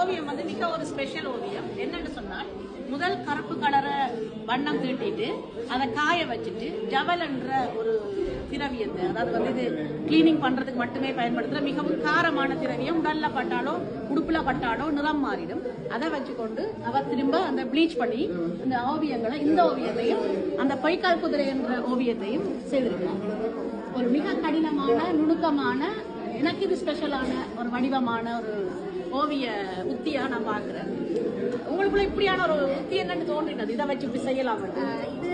ஓவியம் வந்து மிக ஒரு ஸ்பெஷல் ஓவியம். என்னன்னு சொன்னால் முதல் கருப்பு கலரை வண்ணம் தீட்டிட்டு அதை காய வச்சுட்டு ஜவல் என்ற ஒரு திரவியத்தை அதாவது வந்து இது கிளீனிங் பண்றதுக்கு மட்டுமே பயன்படுத்துற மிகவும் காரமான திரவியம் உடல்ல பட்டாலோ உடுப்புல பட்டாலோ நிறம் மாறிடும். அதை வச்சுக்கொண்டு அவர் திரும்ப அந்த ப்ளீச் பண்ணி இந்த ஓவியங்களை இந்த ஓவியத்தையும் அந்த பொய்க்கால் குதிரை என்ற ஓவியத்தையும் செய்திருக்கிறார். ஒரு மிக கடினமான நுணுக்கமான எனக்கு இது ஸ்பெஷலான ஒரு வடிவமான ஒரு ஓவிய உத்தியா நான் பாக்குறேன் உங்களுக்குள்ள இப்படியான ஒரு உத்தி என்னன்னு தோன்றினது? இதை வச்சு இப்படி செய்யலாம்? இது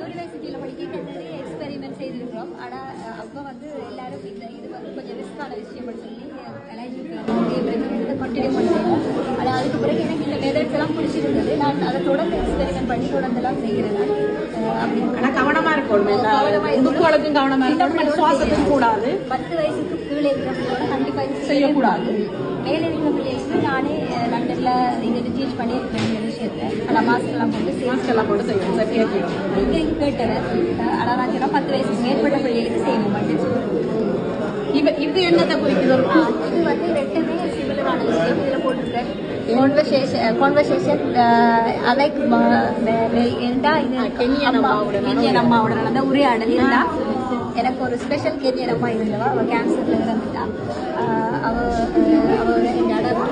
யூனிவர்சிட்டியில் படிக்க நிறைய எக்ஸ்பெரிமெண்ட் செய்திருக்கிறோம். ஆனால் அப்போ வந்து எல்லாரும் இந்த இது வந்து கொஞ்சம் ரிஸ்கான விஷயம் சொல்லி இதை கண்டினியூ எல்லாம் பிடிச்சிருந்தது. நான் அதை தொடர்ந்து எக்ஸ்பெரிமெண்ட் பண்ணி தொடர்ந்து எல்லாம் செய்கிறேன் அப்படி. ஆனா கவனமா இருக்கணும். எல்லா கவனமா இருக்கணும். சுவாசத்துக்கும் கூடாது. பத்து வயசுக்கு கீழே இருக்கிற பிள்ளையோட கண்டிப்பாக இது செய்யக்கூடாது. மேலே இருக்கிற பிள்ளைகளுக்கு நானே லண்டன்ல இது டீச் பண்ணியிருக்கேன் இந்த விஷயத்தை ஆனால் போட்டு மாஸ்க் எல்லாம் போட்டு செய்யணும். சரியா கேட்கணும் இங்கே கேட்டவர் ஆனால் நான் சொன்னா பத்து வயசுக்கு மேற்பட்ட பிள்ளைகளுக்கு செய்யணும் மட்டும். இது என்னத்தை? இது வந்து ரெண்டுமே சிமிலரான விஷயம். கான்வர்சேஷன் கான்வர்சேஷன் அலைக் இருந்தா இது கென்யன் அம்மாவோட கென்யன் அம்மாவோட நடந்த உரையாடல் இருந்தா எனக்கு ஒரு ஸ்பெஷல் கென்யன் அம்மா இருந்தவா அவள் கேன்சர்ல இறந்துட்டா ஆஹ் அவ அஹ் அவ ஒரு எங்க அம்மா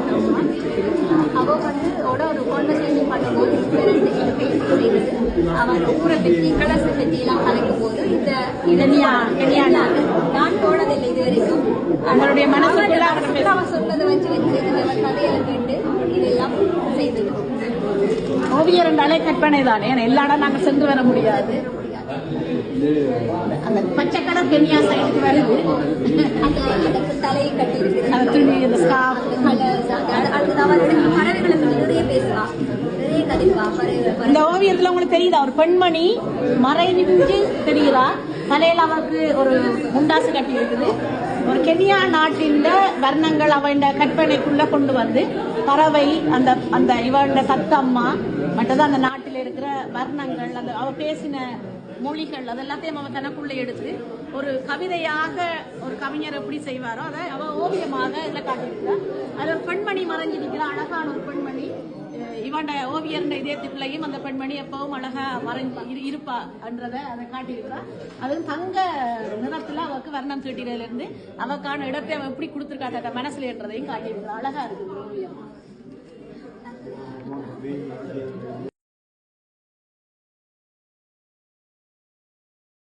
அவ வந்து ஓட ஒரு கான்வர்சேஷன் பண்ணும்போது அவன் ஊரை பற்றி கலசை பற்றி எல்லாம் கலைக்கும் போது இந்த கென்யா, கென்யா கென்யா நான் போனதில்லை இது வரைக்கும் அவனுடைய மனசுக்குள்ள அவன் சொன்னதை வச்சு வச்சு கதையில கேட்டு இதெல்லாம் செய்தது ஓவியர் என்றாலே கற்பனை தானே எல்லா இடம் நாங்க சென்று வர முடியாது. அந்த பச்சை கலர் கென்யா சைடுக்கு வருது. தலையை கட்டி அந்த துணி அந்த பறவை இந்த ஓவியத்துல உங்களுக்கு தெரியுதா? ஒரு பெண்மணி மறைஞ்சு தெரியுதா தலையில் அவருக்கு ஒரு முண்டாசு கட்டி இருக்குது ஒரு கென்யா நாட்டின் வர்ணங்கள் அவன் கற்பனைக்குள்ளே கொண்டு வந்து பறவை அந்த அந்த இவண்ட தத்தம்மா மற்றது அந்த நாட்டில் இருக்கிற வர்ணங்கள் அந்த அவ பேசின மொழிகள் அது எல்லாத்தையும் அவன் தனக்குள்ளே எடுத்து ஒரு கவிதையாக ஒரு கவிஞர் எப்படி செய்வாரோ அதை அவள் ஓவியமாக இதில் காட்டியிருக்கிறார் அதில் ஒரு பெண்மணி மறைஞ்சிருக்கிற அழகான ஒரு பெண்மணி. கொண்ட ஓவியர் ஓவியர்ன்ற இதயத்துக்குள்ளேயும் அந்த பெண்மணி எப்பவும் அழகா வரைஞ்சு இருப்பா என்றதை அதை காட்டியிருக்கிறா. அதுவும் தங்க நிறத்துல அவருக்கு வர்ணம் தீட்டினதுல இருந்து அவக்கான இடத்தை அவன் எப்படி கொடுத்துருக்கா தட்ட மனசுல என்றதையும் காட்டியிருக்கிறா. அழகா இருக்குது ஓவியம்.